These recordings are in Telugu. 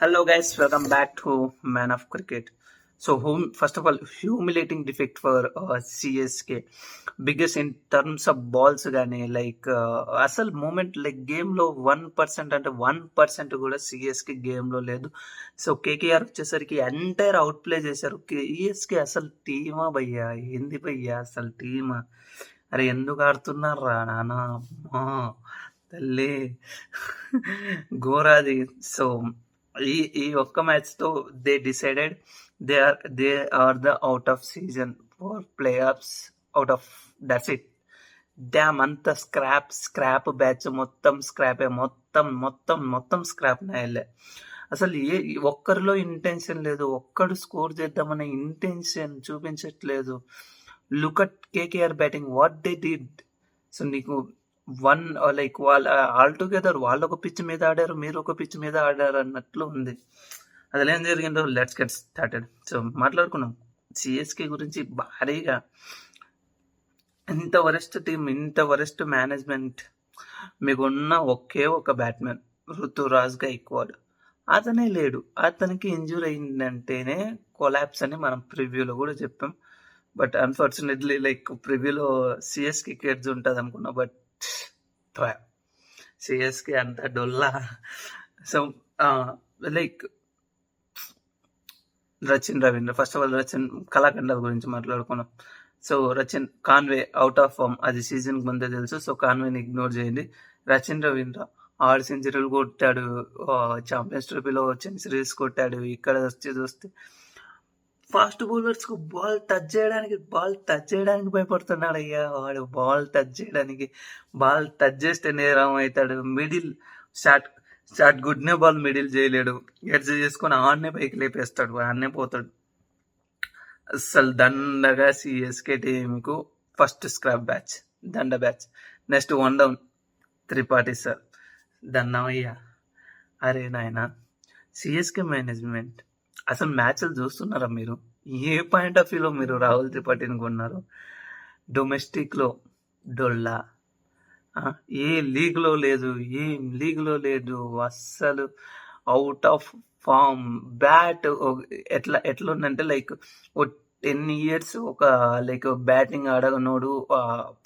Hello guys, welcome back to Man of Cricket. So, hum, first of all, humiliating defeat for uh, CSK. Biggest in terms of balls కానీ లైక్ uh, అసలు మూమెంట్ లైక్ గేమ్లో వన్ పర్సెంట్ అంటే వన్ పర్సెంట్ కూడా సిఎస్కి గేమ్లో లేదు. సో కేకేఆర్ వచ్చేసరికి ఎంటైర్ అవుట్ ప్లే చేశారు సిఎస్కి అసలు టీమా భయ్యా? ఏంది భయ్యా అసలు టీమా? అరే ఎందుకు ఆడుతున్నారా నానా? అమ్మా తల్లి. ఘోరాది. సో ఈ ఈ ఒక్క మ్యాచ్తో they decided they are they are the out of season four playoffs out of that's it damn అంత స్క్రాప్ స్క్రాప్ బ్యాచ్ మొత్తం స్క్రాపే మొత్తం మొత్తం మొత్తం స్క్రాప్ నాయలే అసలు ఏ ఒక్కరిలో ఇంటెన్షన్ లేదు. ఒక్కడు స్కోర్ చేద్దామనే ఇంటెన్షన్ చూపించట్లేదు. Look at KKR batting what they did so నీకు వన్ లైక్ వాళ్ళ ఆల్ టుగెదర్ వాళ్ళు ఒక పిచ్ మీద ఆడారు మీరు ఒక పిచ్ మీద ఆడారు అన్నట్లు ఉంది. అసలు ఏం జరిగిందో లెట్స్ గెట్ స్టార్టెడ్ సో మాట్లాడుకున్నాం. సిఎస్కే గురించి భారీగా. ఇంత వరెస్ట్ టీం ఇంత వరెస్ట్ మేనేజ్మెంట్ మీకు ఉన్న ఒకే ఒక బ్యాట్మెన్ ఋతురాజ్ గైక్వాడ్. అతనే లేడు. అతనికి ఇంజూర్ అయిందంటేనే కొలాప్స్ అని మనం ప్రివ్యూలో కూడా చెప్పాం. బట్ అన్ఫార్చునేట్లీ లైక్ ప్రివ్యూలో సిఎస్కి కిడ్స్ ఉంటుంది అనుకున్నా బట్ సిఎస్కే అంత డొల్లా. So like Rachin Ravindra. First of all Rachin కళాఖండ గురించి మాట్లాడుకున్నాం. So Rachin Conway out of form అది సీజన్ ముందే తెలుసు. సో కాన్వేని ఇగ్నోర్ చేయండి. రచిన్ రవీంద్ర ఆరు సెంచరీలు కొట్టాడు. ఛాంపియన్స్ ట్రోఫీలో సెంచరీస్ కొట్టాడు. ఇక్కడ వచ్చి చూస్తే ఫాస్ట్ బౌలర్స్కు బాల్ టచ్ చేయడానికి బాల్ టచ్ చేయడానికి భయపడుతున్నాడు అయ్యా వాడు బాల్ టచ్ చేయడానికి బాల్ టచ్ చేస్తే నేరం అవుతాడు. మిడిల్ షాట్ షాట్ గుడ్నే బాల్ మిడిల్ చేయలేడు. ఎడ్జ్ చేసుకొని ఆన్నే పైకి లేపేస్తాడు. ఆన్నే పోతాడు. అసలు దండగా సిఎస్కే టీంకు ఫస్ట్ స్క్రాప్ బ్యాచ్. దండ batch. Next one down. Tripathi sir. దండమయ్యా. అరే నాయన సిఎస్కే మేనేజ్మెంట్ అసలు మ్యాచ్లు చూస్తున్నారా మీరు? ఏ పాయింట్ ఆఫ్ వ్యూలో మీరు రాహుల్ త్రిపాఠిని కొన్నారు? డొమెస్టిక్లో డొల్లా. ఏ లీగ్లో లేదు ఏ లీగ్లో లేదు అస్సలు అవుట్ ఆఫ్ ఫామ్ బ్యాట్ ఎట్లా ఎట్లా ఉందంటే లైక్ ఓ టెన్ ఇయర్స్ ఒక లైక్ బ్యాటింగ్ ఆడగనోడు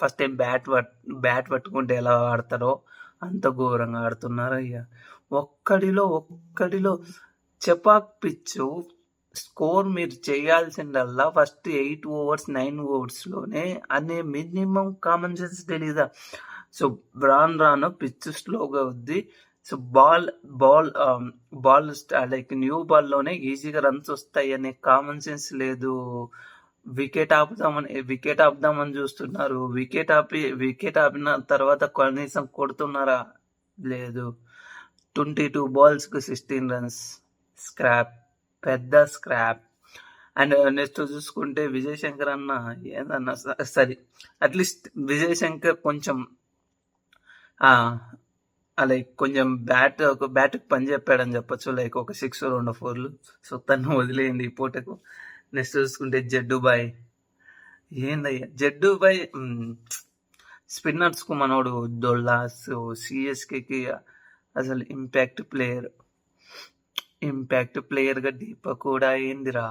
ఫస్ట్ టైం బ్యాట్ పట్ బ్యాట్ పట్టుకుంటే ఎలా ఆడతారో అంత ఘోరంగా ఆడుతున్నారు అయ్యా ఒక్కడిలో ఒక్కడిలో చెపాక్ పిచ్చు స్కోర్ మీరు చేయాల్సిందల్లా ఫస్ట్ ఎయిట్ ఓవర్స్ నైన్ ఓవర్స్లోనే అనే మినిమం కామన్ సెన్స్ తెలీదా? సో రాను రాను పిచ్ స్లోగా ఉంది so ball ball ball like new బాల్లోనే ఈజీగా రన్స్ వస్తాయి అనే కామన్ సెన్స్ లేదు. వికెట్ ఆపుదామని వికెట్ ఆపుదామని చూస్తున్నారు. వికెట్ ఆపి వికెట్ ఆపిన తర్వాత కనీసం కొడుతున్నారా? లేదు. ట్వంటీ టూ బాల్స్కి సిక్స్టీన్ రన్స్. స్క్రాప్ పెద్ద స్క్రాప్ అండ్ నెక్స్ట్ చూసుకుంటే విజయ్ శంకర్ అన్న ఏదన్నా సరే అట్లీస్ట్ విజయ్ శంకర్ కొంచెం లైక్ కొంచెం బ్యాట్ ఒక బ్యాట్కి పని చెప్పాడని చెప్పొచ్చు లైక్ ఒక సిక్స్ రెండు ఫోర్లు సో తను వదిలేయండి ఈ పూటకు. నెక్స్ట్ చూసుకుంటే జడ్డు బాయ్ ఏందయ్యా జడ్డు బాయ్ స్పిన్నర్స్కు మనోడు దొల్లా సో సిఎస్కేకి అసలు ఇంపాక్ట్ ప్లేయర్ ఇంపాక్ట్ ప్లేయర్గా దీప కూడా అయిందిరా.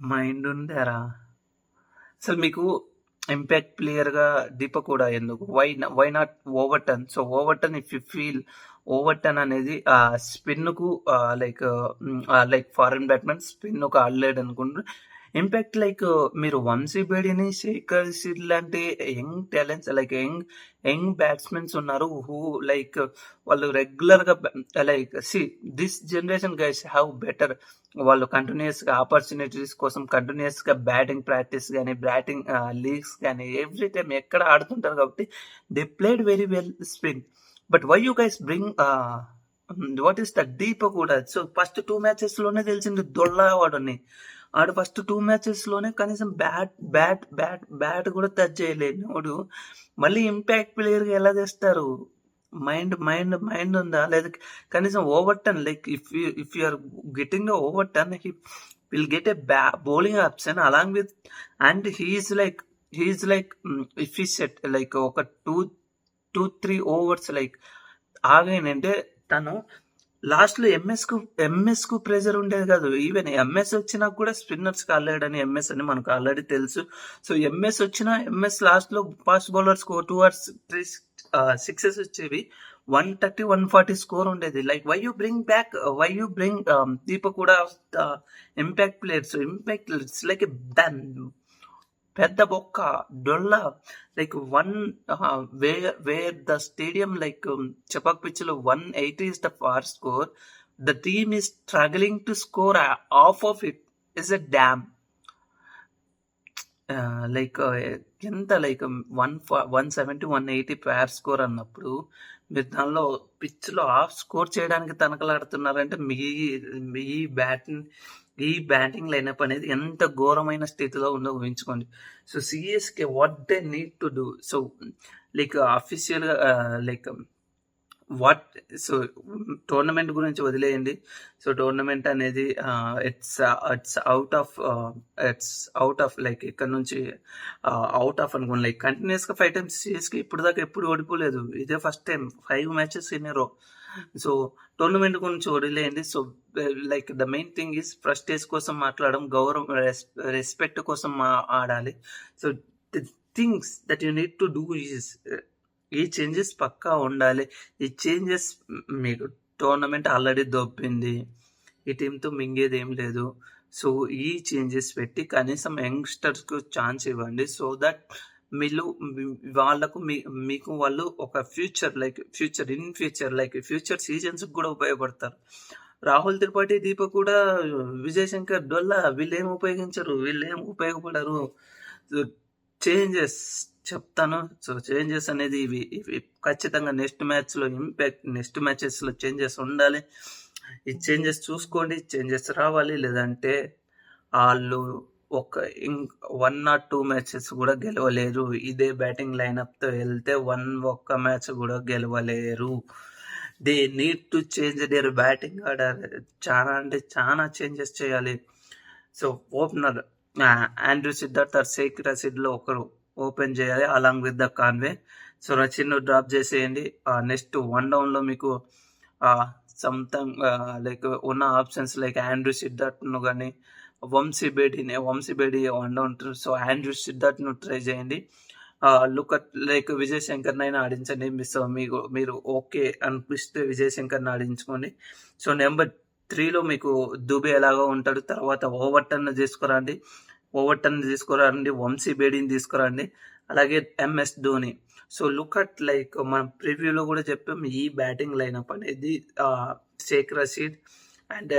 మైండ్ ఉందారా అసలు మీకు ఇంపాక్ట్ ప్లేయర్గా దీప కూడా ఎందుకు? Why why not Overton so Overton if you feel Overton అనేది ఆ స్పిన్కు లైక్ లైక్ ఫారెన్ బ్యాట్మెన్ స్పిన్కు ఆడలేడు అనుకుంటున్నాను ఇంపాక్ట్ లైక్ మీరు వంశీ బేడిని శేఖర్ సిడ్ లాంటి young talents like young young batsmens ఉన్నారు హూ లైక్ వాళ్ళు రెగ్యులర్గా like see this generation guys have better వాళ్ళు కంటిన్యూస్గా ఆపర్చునిటీస్ కోసం కంటిన్యూస్గా బ్యాటింగ్ ప్రాక్టీస్ కానీ బ్యాటింగ్ లీగ్స్ కానీ ఎవ్రీ టైం ఎక్కడ ఆడుతుంటారు కాబట్టి they played very well spin but why you guys bring what is the deep కూడా? సో ఫస్ట్ టూ మ్యాచెస్లోనే తెలిసింది దొల్లవాడని ఆడు ఫస్ట్ టూ మ్యాచెస్లోనే కనీసం బ్యాట్ బ్యాట్ బ్యాట్ బ్యాట్ కూడా టచ్ చేయలేదు వాడు మళ్ళీ ఇంపాక్ట్ ప్లేయర్గా ఎలా తెస్తారు? మైండ్ మైండ్ మైండ్ ఉందా? లేదా కనీసం Overton like if you if you are getting Overton he will get a బ్యా bowling option along with and he's like he's like if set like ఒక two two three overs like ఆగేనంటే తను లాస్ట్లో ఎంఎస్కు ఎంఎస్కు ప్రెజర్ ఉండేది కాదు. ఈవెన్ ఎంఎస్ వచ్చినా కూడా స్పిన్నర్స్కి ఎంఎస్ అని మనకు ఆల్రెడీ తెలుసు. సో ఎంఎస్ వచ్చినా ఎంఎస్ లాస్ట్లో fast bowlers two overs three sixes వచ్చేవి. One thirty one forty score ఉండేది. Like why you bring back why you bring దీప కూడా impact players impact players like then పెద్ద బొక్క డొల్ల like one where where the stadium like Chepauk పిచ్లో one eighty is the par score the team is struggling to score off off it is a damn like ఎంత like one one seventy one eighty par score అన్నప్పుడు మీరు దానిలో పిచ్లో ఆఫ్ స్కోర్ చేయడానికి తనకలాడుతున్నారంటే మీ మీ బ్యాట్ ఈ బ్యాటింగ్ లైనప్ అనేది ఎంత ఘోరమైన స్థితిలో ఉందో ఊహించుకోండి. So CSK what they need to do so like అఫీషియల్గా లైక్ వాట్ సో టోర్నమెంట్ గురించి వదిలేయండి. సో టోర్నమెంట్ అనేది it's it's out of it's out of like ఇక్కడ నుంచి uh, అవుట్ ఆఫ్ అనుకోండి. లైక్ కంటిన్యూస్గా ఫైవ్ టైమ్స్ సిఎస్కి ఇప్పుడు దాకా ఎప్పుడు ఓడిపోలేదు. ఇదే first time five matches in row so tournament గురించి వదిలేయండి so like the main thing is prestige కోసం మాట్లాడడం గౌరవం రెస్పెక్ట్ కోసం ఆడాలి. So the things that you need to do is ఈ చేంజెస్ పక్కా ఉండాలి. ఈ చేంజెస్ మీకు టోర్నమెంట్ ఆల్రెడీ దొబ్బింది. ఈ టీంతో మింగేది ఏం లేదు. సో ఈ చేంజెస్ పెట్టి కనీసం యంగ్స్టర్స్కు ఛాన్స్ ఇవ్వండి. సో దట్ మీరు వాళ్ళకు మీ మీకు వాళ్ళు ఒక future like future in future like future seasons కూడా ఉపయోగపడతారు. రాహుల్ త్రిపాఠి దీప కూడా విజయశంకర్ డొల్లా వీళ్ళు ఏం ఉపయోగించరు వీళ్ళు ఏం ఉపయోగపడరు చేంజెస్ చెప్తాను. సో చేంజెస్ అనేది ఇవి ఇవి ఖచ్చితంగా నెక్స్ట్ మ్యాచ్లో ఇంపాక్ట్ నెక్స్ట్ మ్యాచెస్లో చేంజెస్ ఉండాలి. ఈ చేంజెస్ చూసుకోండి చేంజెస్ రావాలి. లేదంటే వాళ్ళు ఒక వన్ ఆర్ టూ మ్యాచెస్ కూడా గెలవలేరు. ఇదే బ్యాటింగ్ లైనప్తో వెళ్తే వన్ ఒక్క మ్యాచ్ కూడా గెలవలేరు. They need to change their batting order చాలా అంటే చాలా చేంజెస్ చేయాలి. So opener Andre Siddharth or Shaik రసీద్లో ఒకరు ఓపెన్ చేయాలి along with the Conway so Rachin drop చేసేయండి. నెక్స్ట్ వన్ డౌన్లో మీకు సొంతంగా లైక్ ఉన్న ఆప్షన్స్ లైక్ ఆండ్రూ సిద్ధార్థ్ను కానీ Vamshi బేడీని Vamshi Bedi one down so Andrew సిద్ధార్థ్ను try చేయండి. లుక్ అట్ లైక్ విజయ్ శంకర్ని అయినా ఆడించండి మిస్ మీకు మీరు ఓకే అనిపిస్తే విజయ్ శంకర్ని ఆడించుకోండి. సో నెంబర్ త్రీలో మీకు దుబే ఎలాగో ఉంటాడు. తర్వాత ఓవర్టర్న్ తీసుకురండి. ఓవర్టర్న్ తీసుకురండి. వంశీ బేడీని తీసుకురండి. అలాగే MS Dhoni. So look at like మనం ప్రివ్యూలో కూడా చెప్పాం ఈ బ్యాటింగ్ లైనప్ అనేది షేక్ రషీద్ అండ్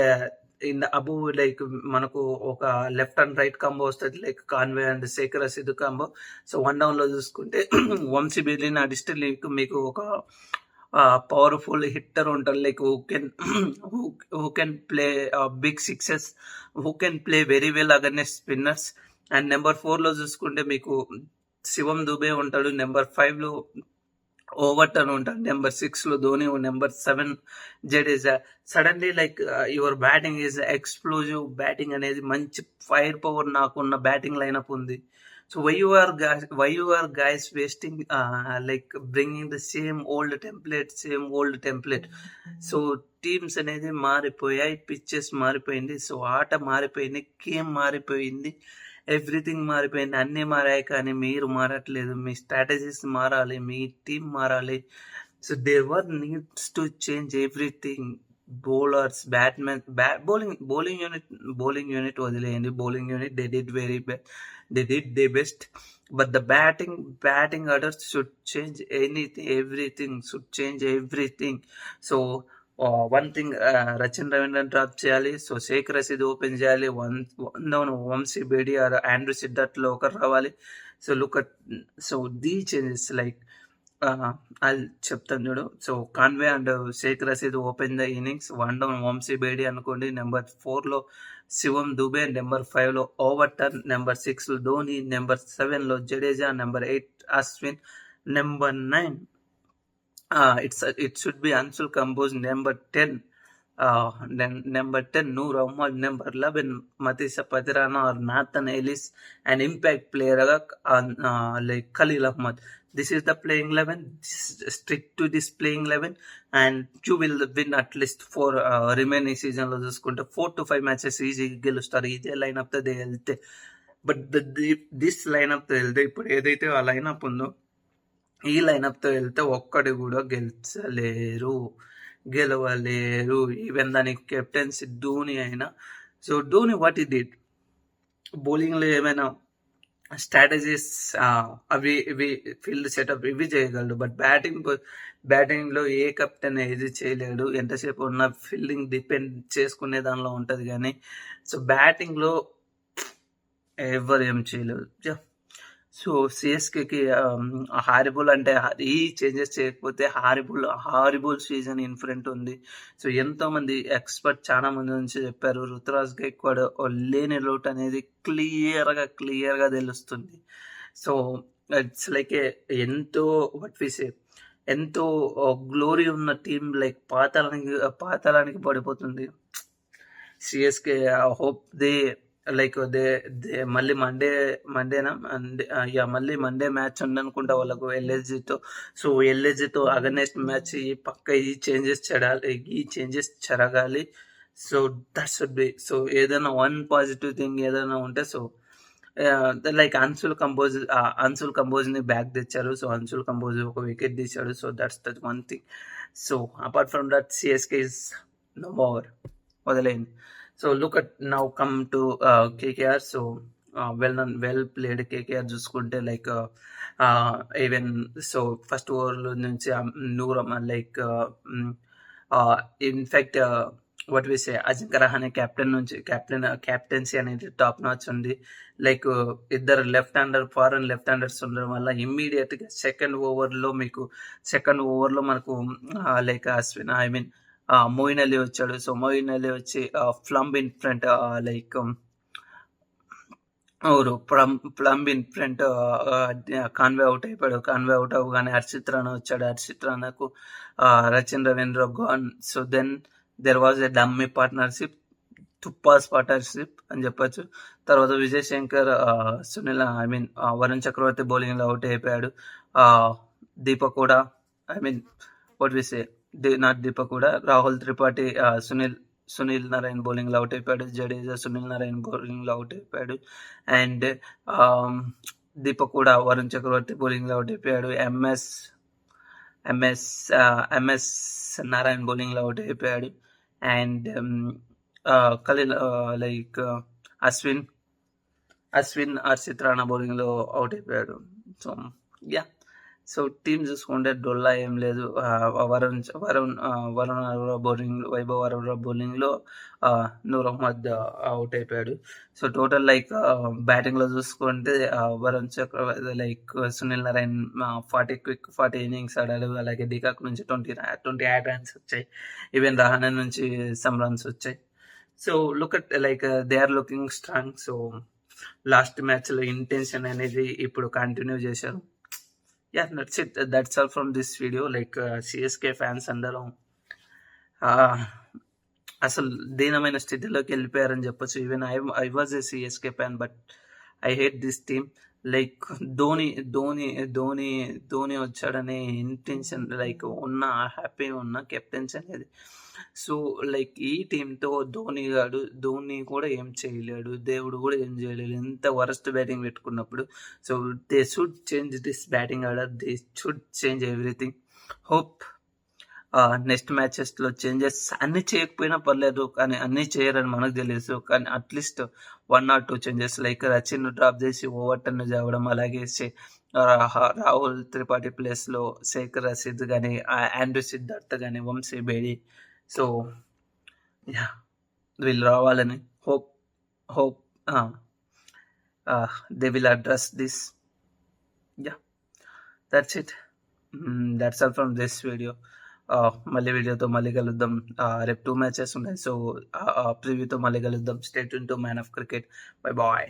ఇన్ అబు లైక్ మనకు ఒక లెఫ్ట్ అండ్ రైట్ కాంబో వస్తుంది like Conway and Shekhar Siddhu combo. So one డౌన్లో చూసుకుంటే వంశీ బేలీని ఆడిస్తే లైక్ మీకు ఒక పవర్ఫుల్ హిట్టర్ ఉంటారు like who can who can play big sixes who can play very well against spinners. And number ఫోర్లో చూసుకుంటే మీకు శివం దుబే ఉంటాడు. నెంబర్ ఫైవ్లో ఓవర్టర్న్ ఉంటాడు నెంబర్ సిక్స్లో Dhoni number seven Jadeja suddenly like your batting is explosive batting అనేది మంచి ఫైర్ పవర్ నాకున్న బ్యాటింగ్ లైనప్ ఉంది. So why you are why you are guys wasting like bringing the same old template same old template so teams అనేది మారిపోయాయి. పిచ్చెస్ మారిపోయింది. సో ఆట మారిపోయింది. గేమ్ మారిపోయింది. ఎవ్రీథింగ్ మారిపోయింది. అన్నీ మారాయి కానీ మీరు మారట్లేదు. మీ స్ట్రాటజీస్ మారాలి. మీ టీం మారాలి. So they were needs to change everything bowlers batmen bat bowling bowling unit bowling unit వదిలేయండి. Bowling unit they did very they did they best but the batting batting orders should change anything everything should change everything so one thing Rachin Ravindra drop చేయాలి. సో షేక్ రసీద్ ఓపెన్ చేయాలి. One one Vamshi Bedi or Andre సిద్ధార్థ్లో ఒకరు రావాలి. So look at so the changes like అది చెప్తాను చూడు. So Conway and Shaik Rasheed open the innings one down Vamshi Bedi అనుకోండి. నెంబర్ ఫోర్లో శివం దుబే నెంబర్ ఫైవ్లో ఓవర్ టర్న్ నెంబర్ సిక్స్లో ధోని నెంబర్ సెవెన్లో Jadeja number eight Ashwin number nine it's it should be Anshul Kamboj number ten number ten Noor Ahmad number eleven Matheesha Pathirana or Nathan Ellis and impact player like Khaleel Ahmed this is the playing eleven strict to this playing eleven and you will win at least four remaining సీజన్లో చూసుకుంటే ఫోర్ టు ఫైవ్ మ్యాచెస్ ఈజీగా గెలుస్తారు. ఇదే లైనప్తో దే వెళ్తే. బట్ దిస్ లైనప్తో వెళ్తే ఇప్పుడు ఏదైతే ఆ లైనప్ ఉందో ఈ లైనప్తో వెళ్తే ఒక్కడు కూడా గెలిచలేరు గెలవలేరు. ఈవెన్ దానికి కెప్టెన్సీ ధోని అయినా. So Dhoni what he did బౌలింగ్లో ఏమైనా స్ట్రాటజీస్ అవి ఇవి ఫీల్డ్ సెటప్ ఇవి చేయగలడు. బట్ బ్యాటింగ్ బ్యాటింగ్లో ఏ కెప్టెన్ ఏది చేయలేడు. ఎంతసేపు ఉన్న ఫీల్డింగ్ డిపెండ్ చేసుకునే దానిలో ఉంటుంది కానీ సో బ్యాటింగ్లో ఎవరు ఏం చేయలేరు. సో సిఎస్కేకి హారిబుల్ అంటే ఈ చేంజెస్ చేయకపోతే horrible horrible season in front ఉంది. సో ఎంతోమంది ఎక్స్పర్ట్ చాలా మంది నుంచి చెప్పారు రుతురాజ్ గైక్వాడ్ లేని లోటు అనేది క్లియర్గా క్లియర్గా తెలుస్తుంది. సో ఇట్స్ లైక్ ఎంతో వట్ సే ఎంతో గ్లోరీ ఉన్న టీం లైక్ పాతాలానికి పాతాలానికి పడిపోతుంది. CSK hope they like they they మళ్ళీ మండే మండేనా మండే యా మళ్ళీ మండే మ్యాచ్ ఉందనుకుంటా వాళ్ళకు ఎల్ఎస్జితో సో ఎల్ఎస్జితో అగనెస్ట్ మ్యాచ్ ఈ పక్క ఈ చేంజెస్ చెడాలి ఈ changes చెరగాలి. So that should be so ఏదైనా వన్ పాజిటివ్ థింగ్ ఏదైనా ఉంటే సో లైక్ అన్సుల్ కంపోజ్ అన్సుల్ కంపోజ్ని బ్యాక్ తెచ్చారు. సో అన్సుల్ కంపోజ్ ఒక వికెట్ తీశాడు. So that's that one thing so apart from that CSK is no so look at now come to KKR so well none well played KKR చూసుకుంటే like even so first over నుంచి నూరు like in fact what we say Rahane captain నుంచి కెప్టెన్ కెప్టెన్సీ అనేది టాప్ నాచ్ ఉంది. లైక్ ఇద్దరు left hander foreign left handers ఉండడం వల్ల ఇమ్మీడియట్గా సెకండ్ ఓవర్లో మీకు సెకండ్ ఓవర్లో మనకు like Ashwin I mean Moeen Ali వచ్చాడు. సో మోయిన్ అలీ వచ్చి ఫ్లంబ్ ఇన్ ఫ్రంట్ లైక్ ఎవరు? Plum plumb in front Conway out అయిపోయాడు. కాన్వే అవుట్ అవ్వగానే హర్షిత్ రాణా వచ్చాడు. Harshit రాణాకు Rachin Ravindra gone so then there was a dummy partnership తుప్పాస్ partnership అని చెప్పొచ్చు. తర్వాత విజయ్ శంకర్ సునీల్ ఐ మీన్ వరుణ్ చక్రవర్తి బౌలింగ్లో అవుట్ అయిపోయాడు. దీపక్ కూడా I mean what we say not దీప కూడా రాహుల్ త్రిపాఠి సునీల్ సునీల్ నారాయణ్ బౌలింగ్లో అవుట్ అయిపోయాడు. జడేజా సునీల్ నారాయణ్ బౌలింగ్లో అవుట్ అయిపోయాడు. అండ్ దీపక్ కూడా వరుణ్ చక్రవర్తి బౌలింగ్లో అవుట్ అయిపోయాడు. ఎంఎస్ ఎంఎస్ ఎంఎస్ నారాయణ్ బౌలింగ్లో అవుట్ అయిపోయాడు. అండ్ ఖలీల్ లైక్ అశ్విన్ అశ్విన్ హర్షిత్ రాణా బౌలింగ్లో అవుట్ అయిపోయాడు. సో యా సో టీం చూసుకుంటే డొల్లా ఏం లేదు. వరుణ్ వరుణ్ వరుణ్ బౌలింగ్ వైభవ్ అరోరా బౌలింగ్లో నూర్ అహ్మద్ అవుట్ అయిపోయాడు. సో టోటల్ లైక్ బ్యాటింగ్లో చూసుకుంటే Varun Chakravarthy like Sunil Narayan forty quick forty innings ఆడాడు. అలాగే డికాక్ నుంచి ట్వంటీ ట్వంటీ ఎయిట్ రన్స్ వచ్చాయి. ఈవెన్ రహానే నుంచి సమ్ రన్స్ వచ్చాయి. So look at like they are looking strong so last మ్యాచ్లో ఇంటెన్షన్ అనేది ఇప్పుడు కంటిన్యూ చేశారు. Yeah that's it that's all from this video like CSK fans అందరం అసలు దీనమైన స్థితిలోకి వెళ్ళిపోయారని చెప్పొచ్చు. Even I I was a CSK fan but I hate this team like Dhoni Dhoni Dhoni Dhoni వచ్చాడనే intention like ఉన్న హ్యాపీ ఉన్న కెప్టెన్స్ అనేది. సో లైక్ ఈ టీంతో ధోని గాడు ధోని కూడా ఏం చేయలేడు దేవుడు కూడా ఏం చేయలేడు. ఎంత వరస్ట్ బ్యాటింగ్ పెట్టుకున్నప్పుడు so they should change this batting order they should change everything hope next మ్యాచెస్లో changes అన్ని చేయకపోయినా పర్లేదు కానీ అన్నీ చేయరని మనకు తెలుసు కానీ at least one or two changes like Rachin drop చేసి ఓవర్ టర్న్ చేయడం అలాగే రాహుల్ త్రిపాఠి ప్లేస్లో శేఖర్ రసీద్ కానీ ఆండ్రూ సిద్ధార్థ్ కానీ వంశీ బేడి సో యా వీళ్ళు రావాలని hope hope they will address this yeah that's it that's all from this video మళ్ళీ వీడియోతో మళ్ళీ కలుద్దాం. రేపు టూ మ్యాచెస్ ఉన్నాయి. సో ప్రివ్యూతో మళ్ళీ కలుద్దాం. State to man of cricket bye bye